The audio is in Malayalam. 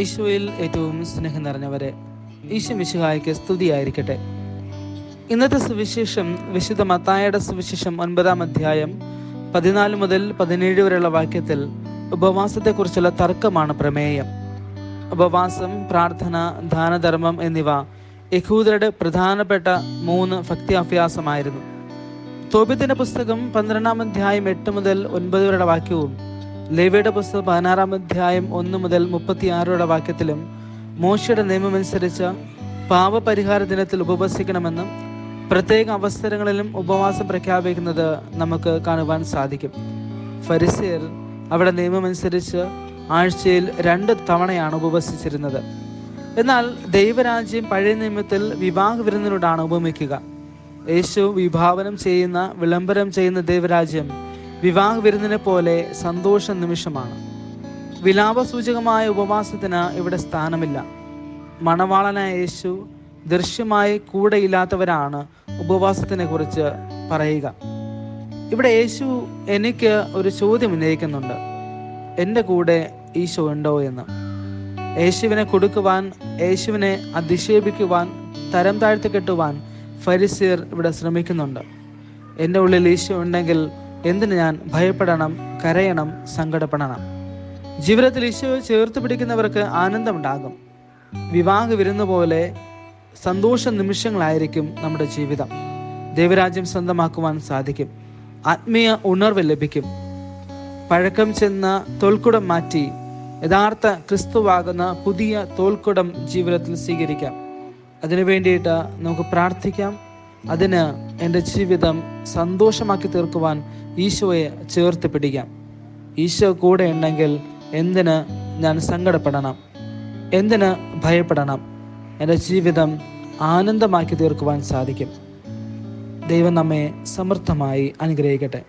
ഈശോയിൽ ഏറ്റവും സ്നേഹം നിറഞ്ഞവരെ ഈശോ മിശുഹായ്ക്ക് സ്തുതിയായിരിക്കട്ടെ. ഇന്നത്തെ സുവിശേഷം വിശുദ്ധ മത്തായുടെ സുവിശേഷം ഒൻപതാം അധ്യായം പതിനാല് മുതൽ പതിനേഴ് വരെയുള്ള വാക്യത്തിൽ ഉപവാസത്തെക്കുറിച്ചുള്ള തർക്കമാണ് പ്രമേയം. ഉപവാസം പ്രാർത്ഥന ദാനധർമ്മം എന്നിവ യഹൂദരുടെ പ്രധാനപ്പെട്ട മൂന്ന് ഭക്ത്യാഭ്യാസമായിരുന്നു. തോപ്യത്തിന്റെ പുസ്തകം പന്ത്രണ്ടാം അധ്യായം എട്ട് മുതൽ ഒൻപത് വരെയുള്ള വാക്യവും ലേവയുടെ പുസ്തകം പതിനാറാം അധ്യായം ഒന്ന് മുതൽ മുപ്പത്തിയാറുടെ വാക്യത്തിലും മോശയുടെ നിയമമനുസരിച്ച് പാപപരിഹാര ദിനത്തിൽ ഉപവസിക്കണമെന്നും പ്രത്യേക അവസരങ്ങളിലും ഉപവാസം പ്രഖ്യാപിക്കുന്നത് നമുക്ക് കാണുവാൻ സാധിക്കും. ഫരിസിയർ അവിടെ നിയമമനുസരിച്ച് ആഴ്ചയിൽ രണ്ട് തവണയാണ് ഉപവസിച്ചിരുന്നത്. എന്നാൽ ദൈവരാജ്യം പഴയ നിയമത്തിൽ വിവാഹ വിരുന്നിനോടാണ് ഉപമിക്കുക. യേശു വിഭാവനം ചെയ്യുന്ന വിളംബരം ചെയ്യുന്ന ദൈവരാജ്യം വിവാഹ വിരുന്നിനെ പോലെ സന്തോഷ നിമിഷമാണ്. വിലാപസൂചകമായ ഉപവാസത്തിന് ഇവിടെ സ്ഥാനമില്ല. മണവാളനായ യേശു ദൃശ്യമായി കൂടെയില്ലാത്തവരാണ് ഉപവാസത്തിനെ കുറിച്ച് പറയുക. ഇവിടെ യേശു എനിക്ക് ഒരു ചോദ്യം ഉന്നയിക്കുന്നുണ്ട്. എന്റെ കൂടെ ഈശോ ഉണ്ടോ എന്ന്. യേശുവിനെ കൊടുക്കുവാൻ യേശുവിനെ അധിക്ഷേപിക്കുവാൻ തരം താഴ്ത്തി കെട്ടുവാൻ ഫരിസിയർ ഇവിടെ ശ്രമിക്കുന്നുണ്ട്. എന്റെ ഉള്ളിൽ ഈശോ ഉണ്ടെങ്കിൽ എന്തിന് ഞാൻ ഭയപ്പെടണം കരയണം സങ്കടപ്പെടണം? ജീവിതത്തിൽ ഈശോയെ ചേർത്ത് പിടിക്കുന്നവർക്ക് ആനന്ദമുണ്ടാകും. വിവാഹ വിരുന്ന പോലെ സന്തോഷ നിമിഷങ്ങളായിരിക്കും നമ്മുടെ ജീവിതം. ദൈവരാജ്യം സ്വന്തമാക്കുവാൻ സാധിക്കും. ആത്മീയ ഉണർവ് ലഭിക്കും. പഴക്കം ചെന്ന തോൽക്കുടം മാറ്റി യഥാർത്ഥ ക്രിസ്തുവാകുന്ന പുതിയ തോൽക്കുടം ജീവിതത്തിൽ സ്വീകരിക്കാം. അതിനു വേണ്ടിയിട്ട് നമുക്ക് പ്രാർത്ഥിക്കാം. അതിന് എന്റെ ജീവിതം സന്തോഷമാക്കി തീർക്കുവാൻ ഈശോയെ ചേർത്ത് പിടിക്കാം. ഈശോ കൂടെ ഉണ്ടെങ്കിൽ എന്തിന് ഞാൻ സങ്കടപ്പെടണം? എന്തിന് ഭയപ്പെടണം? എന്റെ ജീവിതം ആനന്ദമാക്കി തീർക്കുവാൻ സാധിക്കും. ദൈവം നമ്മെ സമൃദ്ധമായി അനുഗ്രഹിക്കട്ടെ.